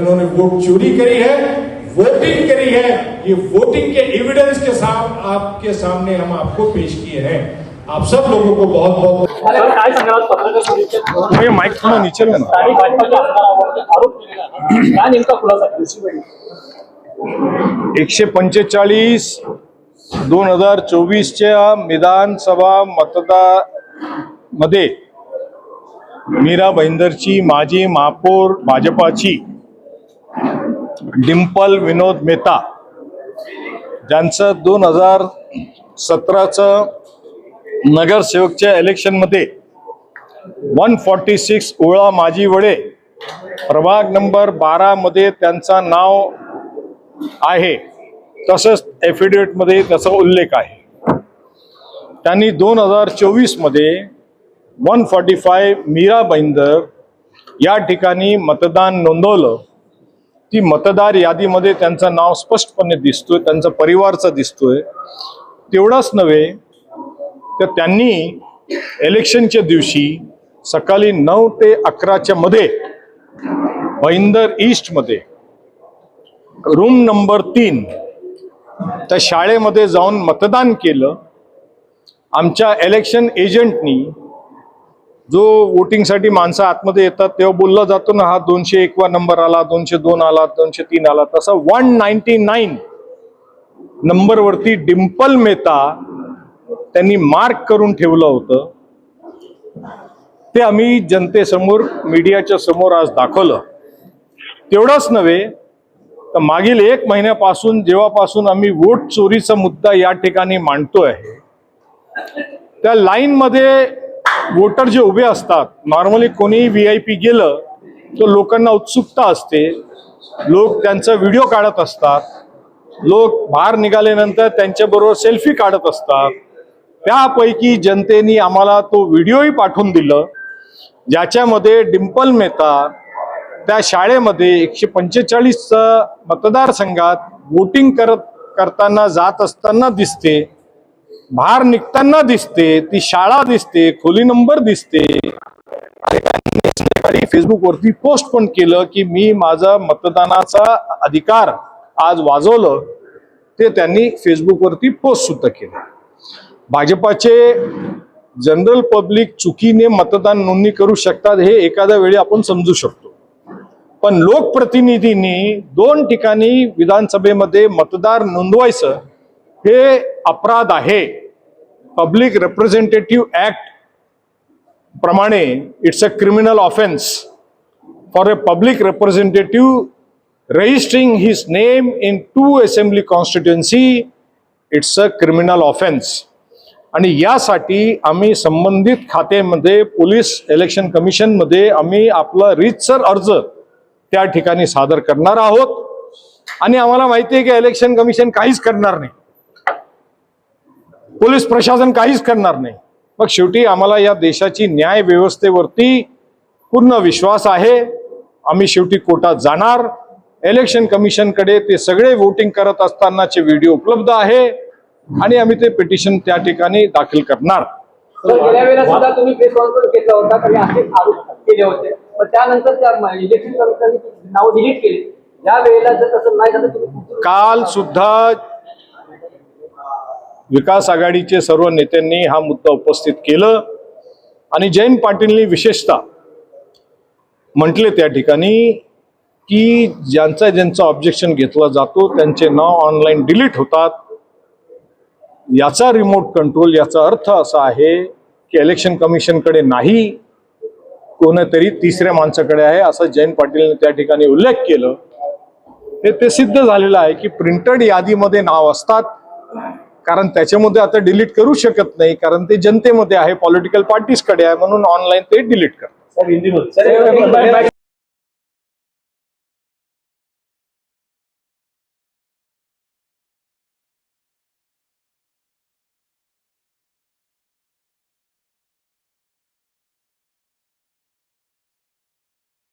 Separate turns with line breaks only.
इन्होंने वोट चोरी करी है वोटिंग करी है ये वोटिंग के एविडेंस के साथ आपके सामने हम आपको पेश किए हैं। आप सब लोगों को बहुत बहुत
हे माईक थोडा नीचे एकशे पंचेचाळीस दोन हज़ार चोवीसच्या विधानसभा मतदार मध्ये मीरा भाईंदरची माजी महापौर भाजपाची डिम्पल विनोद मेहता ज्यांचं दोन हजार सतराचं नगरसेवकच्या इलेक्शनमध्ये वन फॉर्टी सिक्स ओळा माजी वडे प्रभाग नंबर बारामध्ये त्यांचा नाव आहे. तसंच ॲफिडेविटमध्ये त्याचा उल्लेख आहे. त्यांनी दोन हजार चोवीसमध्ये one forty five Meera Bhayandar या ठिकाणी मतदान नोंदवलं. ती मतदार यादीमध्ये त्यांचं नाव स्पष्टपणे दिसतोय त्यांचा परिवारचा दिसतोय. तेवढाच नव्हे तर त्यांनी इलेक्शनच्या दिवशी सकाळी नऊ ते अकराच्या मध्ये भाईंदर ईस्टमध्ये रूम नंबर तीन त्या शाळेमध्ये जाऊन मतदान केलं. आमच्या इलेक्शन एजंटनी जो वोटिंगसाठी माणसं आतमध्ये येतात तेव्हा बोलला जातो ना हा दोनशे एकवा नंबर आला दोनशे दोन आला दोनशे तीन आला तसा वन नाईन्टी नाईन नंबरवरती डिंपल मेहता त्यांनी मार्क करून ठेवलं होतं. ते आम्ही जनतेसमोर मीडियाच्या समोर आज दाखवलं. तेवढंच नव्हे तर मागील एक महिन्यापासून जेव्हापासून आम्ही वोट चोरीचा मुद्दा या ठिकाणी मांडतोय त्या लाईनमध्ये वोटर जे उभे असतात नॉर्मली कोणीही व्ही आय पी गेलं तर लोकांना उत्सुकता असते. लोक त्यांचा व्हिडिओ काढत असतात. लोक बाहेर निघाल्यानंतर त्यांच्याबरोबर सेल्फी काढत असतात. त्यापैकी जनतेने आम्हाला तो व्हिडिओही पाठवून दिलं. ज्याच्यामध्ये डिम्पल मेहता त्या शाळेमध्ये एकशे पंचेचाळीसचा मतदारसंघात वोटिंग करत करताना जात असताना दिसते. बाहेर निघताना दिसते ती शाळा दिसते खोली नंबर दिसते. आणि त्यांनी फेसबुकवरती पोस्ट पण केलं की मी माझा मतदानाचा अधिकार आज वाजवलं. ते त्यांनी फेसबुकवरती पोस्ट सुद्धा केलं. भाजपाचे जनरल पब्लिक चुकीने मतदान नोंदणी करू शकतात हे एखाद्या वेळी आपण समजू शकतो. पण लोकप्रतिनिधींनी दोन ठिकाणी विधानसभेमध्ये मतदार नोंदवायचं हे अपराध आहे. पब्लिक रिप्रेझेंटेटिव्ह ऍक्ट प्रमाणे it's a criminal offence for a public representative registering his name into assembly constituency it's a criminal offence आणि यासाठी आम्ही संबंधित खात्यामध्ये पोलीस इलेक्शन कमिशनमध्ये आम्ही आपला रीतसर अर्ज त्या ठिकाणी सादर करणार आहोत. आणि आम्हाला माहिती आहे की इलेक्शन कमिशन काहीच करणार नाही. पोलीस प्रशासन काहीच करणार नाही. मग शेवटी आम्हाला या देशाची न्याय व्यवस्थेवरती पूर्ण विश्वास आहे. आम्ही शेवटी कोर्टात जाणार. इलेक्शन कमिशनकडे ते सगळे वोटिंग करत असतानाचे व्हिडिओ उपलब्ध आहे. आणि आम्ही ते पिटिशन त्या ठिकाणी दाखल करणार.
काल
सुद्धा विकास आघाडीचे सर्व नेत्यांनी हा मुद्दा उपस्थित केलं. आणि जयंत पाटीलनी विशेषतः म्हटले त्या ठिकाणी की ज्यांचा ज्यांचा ऑब्जेक्शन घेतला जातो त्यांचे नाव ऑनलाईन डिलीट होतात. याचा रिमोट कंट्रोल याचा अर्थ असा आहे की इलेक्शन कमिशनकडे नाही कोणतरी तिसऱ्या माणसाकडे आहे असं जयंत पाटीलने त्या ठिकाणी उल्लेख केलं. हे ते सिद्ध झालेलं आहे की प्रिंटेड यादीमध्ये नाव असतात. कारण त्याच्यामध्ये आता डिलीट करू शकत नाही कारण ते जनतेमध्ये आहे पॉलिटिकल पार्टीजकडे आहे म्हणून ऑनलाईन ते डिलीट करतात.
हिंदीमध्ये.